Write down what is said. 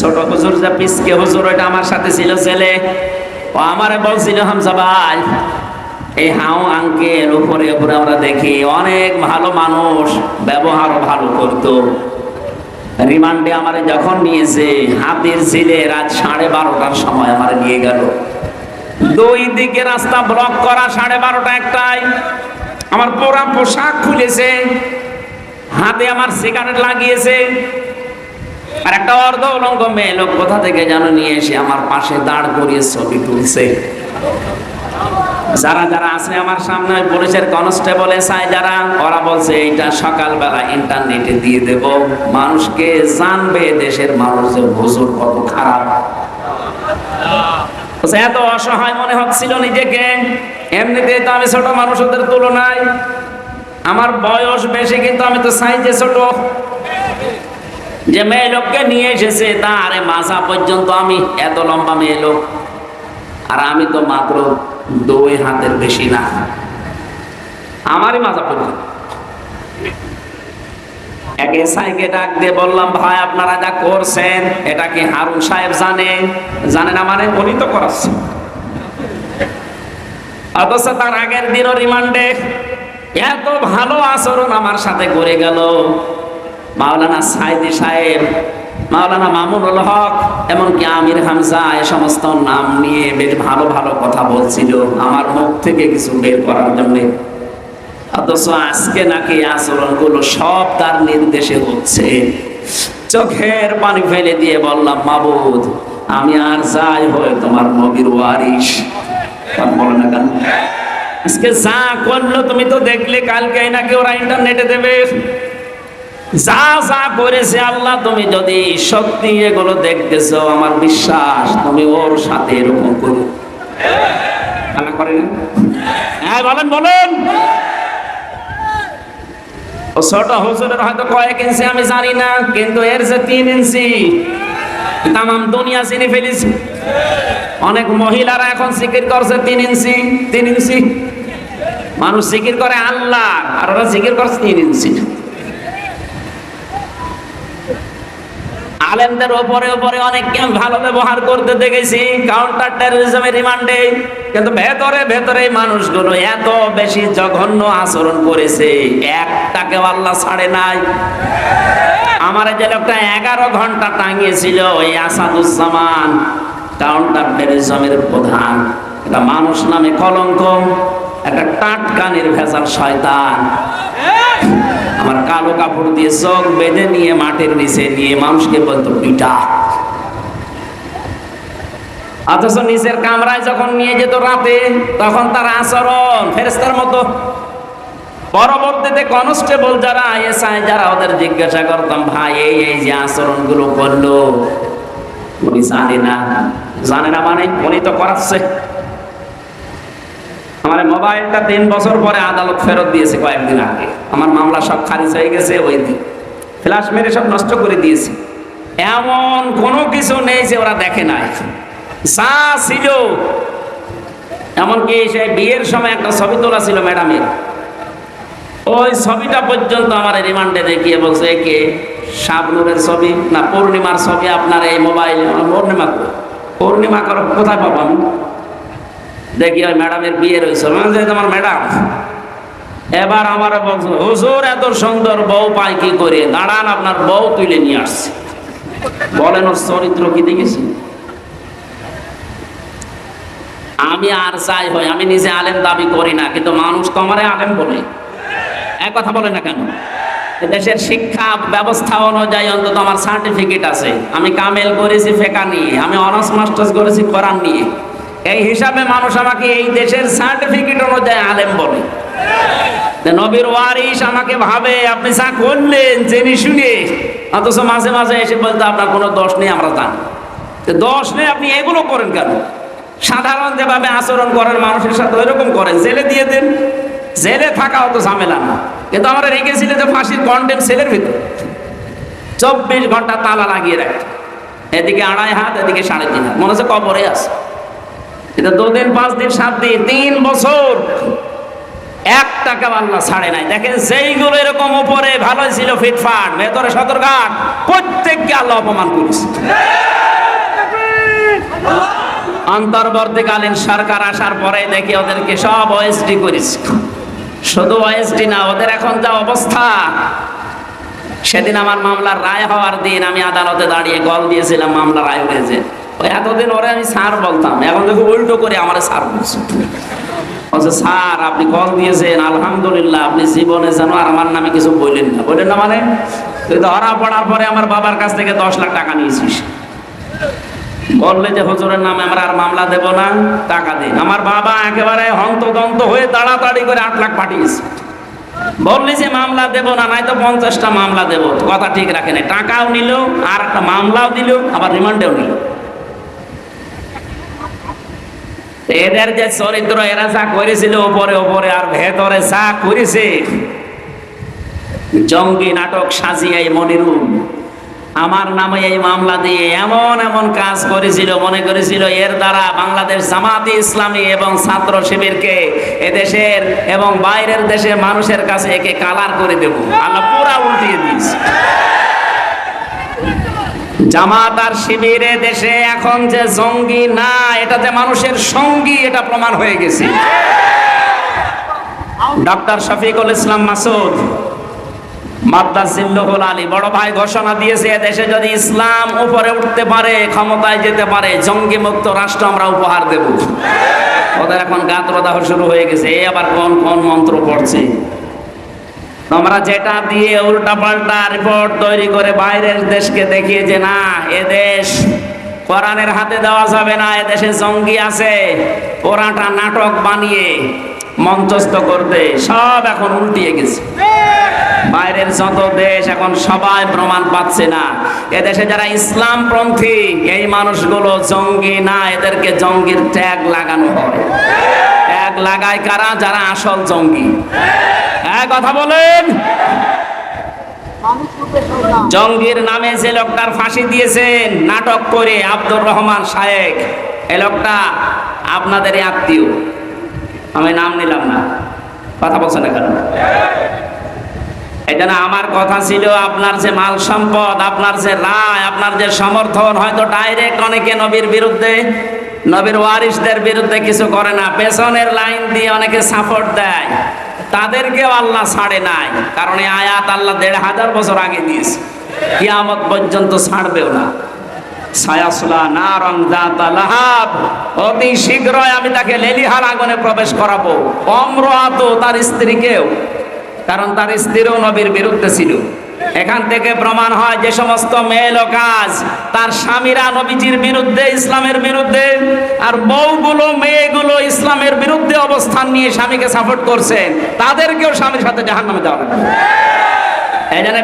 ছোট হুজুর যে পিসকে হুজুর, ওইটা আমার সাথে ছিল ছেলে ও আমারে বলছিল হামজা ভাই, এই হাও আঙ্কেল, উপরে উপরে আমরা দেখি অনেক ভালো মানুষ, ব্যবহার ভালো করতো। রিমান্ডে আমারে যখন নিয়েছে হাতির ছিলে রাত সাড়ে বারোটার সময় আমার নিয়ে গেল। দুই দিকে রাস্তা ব্লক করা সাড়ে বারোটা একটাই আমার পোড়া পোশাক খুলেছে, হাতে আমার সিগারেট লাগিয়েছে। আর একটা অর্ধ উলঙ্গ মেয়ে লোক কোথা থেকে যেন নিয়ে এসে আমার পাশে দাঁড় করিয়ে ছবি তুলছে? যারা যারা আছে আমার সামনে পুলিশের কনস্টেবল, এসআই যারা, ওরা বলছে, এইটা সকালবেলা ইন্টারনেটে দিয়ে দেব। মানুষকে জানবে দেশের মানুষ যে হুজুর কত খারাপ। এত অসহায় মনে হচ্ছিল নিজেকে। এমনিতে তো আমি ছোট মানুষ ওদের তুলনায় আমার বয়স বেশি, কিন্তু আমি তো সাইজে ছোট। যে মেয়ে লোককে নিয়ে এসেছে, তার মাথা পর্যন্ত আমি এত লম্বা মেয়ে লোক। আর আমি তো মাত্র দুই হাতের বেশি না। আমারই মাথা পর্যন্ত। এক বললাম, ভাই, আপনারা করছেন, এটা কি সাহেব জানে? জানে না মানে তো তার আগের দিনও রিমান্ডে এত ভালো আচরণ আমার সাথে করে গেল। মাওলানা সাইদি সাহেব, মাওলানা মামুনুল হক, এমনকি আমির হামজা, এ সমস্ত নাম নিয়ে বেশ ভালো ভালো কথা বলছিল। আমার মুখ থেকে কিছু বের করার জন্য। অথচ আজকে নাকি আচরণগুলো সব তার নির্দেশে হচ্ছে। চোখের পানি ফেলে দিয়ে বললাম, মাবুদ, আমি আর যাই হয়ে তোমার নবীর ওয়ারিস বলো না কেন? আজকে যা করল তুমি তো দেখলে কালকে নাকি ওরা ইন্টারনেটে দেবে। যা যা করেছে আল্লাহ, তুমি যদি সত্যি এগুলো দেখতেছো, আমার বিশ্বাস তুমি ওর সাথে এরকম করো। হ্যাঁ বলেন ও হয়তো কয়েক ইঞ্চি, আমি জানি না, কিন্তু এর যে তিন ইঞ্চি দুনিয়া চিনি ফেলেছি। অনেক মহিলারা এখন জিকির করছে, তিন ইঞ্চি তিন ইঞ্চি। মানুষ জিকির করে আল্লাহ, আর ওরা জিকির করছে তিন ইঞ্চি। আলেমদের ওপরে ওপরে অনেককে ভালো ব্যবহার করতে দেখেছি কাউন্টার টেরোরিজমের রিমান্ডে কিন্তু ভেতরে ভেতরে মানুষগুলো এত বেশি জঘন্য আচরণ করেছে, একটাকেও আল্লাহ ছাড়ে নাই। আমার যে লোকটা এগারো ঘণ্টা টাঙিয়েছিল, ওই আসাদুজ্জামান কাউন্টার টেরোরিজমের প্রধান। এটা মানুষ নামে কলঙ্ক, একটা টাটকানির নির্ভেজাল শয়তান। আমার কালো কাপড় দিয়ে চোখ বেঁধে নিয়ে মাটির নিচে নিয়ে মানুষকে বলতো পিটা অথচ নিচের কামরায় যখন নিয়ে যেত রাতে, তখন তার আচরণ ফেরেস্তার মতো। পরবর্তীতে কনস্টেবল যারা, এসআই যারা ওদের জিজ্ঞাসা করতাম, ভাই, এই এই যে আচরণগুলো করল, উনি জানে না। জানে না মানে উনি তো করাচ্ছে। আমার মোবাইলটা তিন বছর পরে আদালত ফেরত দিয়েছে কয়েকদিন আগে। আমার মামলা সব খারিজ হয়ে গেছে ওই দিন। ফ্ল্যাশ মেরে সব নষ্ট করে দিয়েছে। এমন কোনো কিছু নেই যে ওরা দেখে নাই। যা ছিল। এমনকি সেই বিয়ের সময় একটা ছবি তোলা ছিল ম্যাডামের। ওই ছবিটা পর্যন্ত আমার রিমান্ডে দেখিয়ে বলছে কে? শাবনুরের ছবি না পূর্ণিমার ছবি আপনার এই মোবাইল? পূর্ণিমা? পূর্ণিমা করো, কোথায় পাবো আমি? দেখি ওই ম্যাডামের বিয়ে রয়েছে। তোমার ম্যাডাম। এবার আমার হুজুর, এত সুন্দর বউ পাই কি করে? দাঁড়ান, আপনার বউ তুলে নিয়ে আসছে। বলেন, ওর চরিত্র কি দেখেছি আমি আর চাই হই, আমি নিজে আলেম দাবি করি না, কিন্তু মানুষ তো আমারে আলেম বলে। এক কথা বলে না কেন? দেশের শিক্ষা ব্যবস্থা অনুযায়ী অন্তত আমার সার্টিফিকেট আছে। আমি কামেল করেছি ফেকা নিয়ে, আমি অনার্স মাস্টার্স করেছি কোরআন নিয়ে। এই হিসাবে মানুষ আমাকে এই দেশের সার্টিফিকেট অনুযায়ী আলেম বলে। নবীর ওয়ারিস আমাকে ভাবে, আপনি যা করলেন, জেনে শুনে, অথচ মাঝে মাঝে এসে বলতে, আপনার কোনো দোষ নেই, আমরা জানি। দোষ নেই, আপনি এগুলো করেন কেন? সাধারণ যেভাবে আচরণ করেন, মানুষের সাথে ওইরকম করেন। জেলে দিয়ে দেন। জেলে থাকা অত ঝামেলা না। কিন্তু আমরা রেখেছিল যে ফাঁসির কন্টেন্ট সেলের ভিতর। চব্বিশ ঘণ্টা তালা লাগিয়ে রাখত এদিকে আড়াই হাত, এদিকে সাড়ে তিন হাত। মনে হচ্ছে কবরে আছে। এটা দুদিন, পাঁচ দিন, সাত দিন, তিন বছর। এক টাকা আল্লাহ ছাড়ে নাই। দেখেন, যেইগুলো এরকম উপরে ভালো ছিল ফিটফাট ভেতরে সতর্ঘাট প্রত্যেককে আল্লাহ অপমান করেছে। অন্তর্বর্তীকালীন সরকার আসার পরে দেখি ওদেরকে সব ওএসডি করেছে। শুধু ওএসডি না, ওদের এখন যা অবস্থা। সেদিন আমার মামলার রায় হওয়ার দিন আমি আদালতে দাঁড়িয়ে গল দিয়েছিলাম মামলা রায় হয়েছে এতদিন ওরে আমি স্যার বলতাম, এখন দেখো উল্টো করে আমার স্যার বলছে। বলছে, স্যার, আপনি কল দিয়েছেন, আলহামদুলিল্লাহ, আপনি জীবনে যেন আর আমার নামে কিছু বললেন না। বললেন, না মানে? তুই ধরা পড়ার পরে আমার বাবার কাছ থেকে দশ লাখ টাকা নিয়েছিস। বললে যে, হুজুরের নামে আমরা আর মামলা দেব না, টাকা দিন আমার বাবা একেবারে হন্তদন্ত হয়ে তাড়াতাড়ি করে আট লাখ পাঠিয়েছে। বললি যে, মামলা দেব না নাই তো পঞ্চাশটা মামলা দেব। কথা ঠিক রাখে নাই। টাকাও নিল আর একটা মামলাও দিল, আবার রিমান্ডেও নিল। এদের যে চরিত্র এরা যা করেছিল, ওপরে ওপরে আর ভেতরে যা করেছে। জঙ্গি নাটক সাজিয়ে এই মনিরুল। আমার নামে এই মামলা দিয়ে এমন এমন কাজ করেছিল, মনে করেছিল, এর দ্বারা বাংলাদেশ জামাতি ইসলামী এবং ছাত্র শিবিরকে এদেশের এবং বাইরের দেশের মানুষের কাছে একে কালার করে দেব। আল্লাহ পুরা উল্টিয়ে দিয়েছে। জামাত আর শিবিরে দেশে এখন যে জঙ্গি না, এটা যে মানুষের সঙ্গী, এটা প্রমাণ হয়ে গেছে। ডক্টর শফিকুল ইসলাম মাসুদ মাদ্দাসিল্লুহুল আলী, বড় ভাই ঘোষণা দিয়েছে দেশে যদি ইসলাম উপরে উঠতে পারে, ক্ষমতায় যেতে পারে জঙ্গি মুক্ত রাষ্ট্র আমরা উপহার দেব। ওদের এখন গাত্রদাহ শুরু হয়ে গেছে এই আবার কোন কোন মন্ত্র পড়ছে? তোমরা যেটা দিয়ে উল্টা পাল্টা রিপোর্ট তৈরি করে বাইরের দেশকে দেখিয়ে যে না, এ দেশ কোরআনের হাতে দেওয়া যাবে না, এ দেশে জঙ্গি আছে, ওরাটা নাটক বানিয়ে মঞ্চস্থ করতে সব এখন উল্টিয়ে গেছে। বাইরের যত দেশ এখন সবাই প্রমাণ পাচ্ছে না। এদেশে যারা ইসলাম পন্থী এই মানুষগুলো জঙ্গি না, এদেরকে জঙ্গির ট্যাগ লাগানো হয়। ট্যাগ লাগায় কারা? যারা আসল জঙ্গি। হ্যাঁ কথা বলেন। জঙ্গির নামে যে লোকটার ফাঁসি দিয়েছেন, নাটক করে আব্দুর রহমান শায়েক এই লোকটা আপনাদের আত্মীয়। আমি নাম নিলাম না। কথা বলছেন না এই জন্য আমার কথা ছিল, আপনার যে মাল সম্পদ, আপনার যে রায়, আপনার যে সমর্থন, হয়তো ডাইরেক্ট অনেকে নবীর বিরুদ্ধে নবীর ওয়ারিসদের বিরুদ্ধে কিছু করে না। পেছনের লাইন দিয়ে অনেকে সাপোর্ট দেয়। তাদেরকেও আল্লাহ ছাড়ে নাই। কারণ এই আয়াত আল্লাহ দেড় হাজার বছর আগে দিয়েছে। কিয়ামত পর্যন্ত ছাড়বেও না। সায়াসলা না রং দাতা লাহাব। অতি শীঘ্রই আমি তাকে লেলিহার আগুনে প্রবেশ করাবো। অম্রাত তার স্ত্রীকেও। কারণ তার স্ত্রীও নবীর বিরুদ্ধে ছিল। এখান থেকে প্রমাণ হয় যে সমস্ত মেয়ে কাজ তার স্বামীরা নবীজির বিরুদ্ধে, ইসলামের বিরুদ্ধে, আর বউগুলো, মেয়েগুলো ইসলামের বিরুদ্ধে অবস্থান নিয়ে স্বামীকে সাপোর্ট করছেন। তাদেরকেও স্বামীর সাথে জাহান্নামে দেওয়া জন্য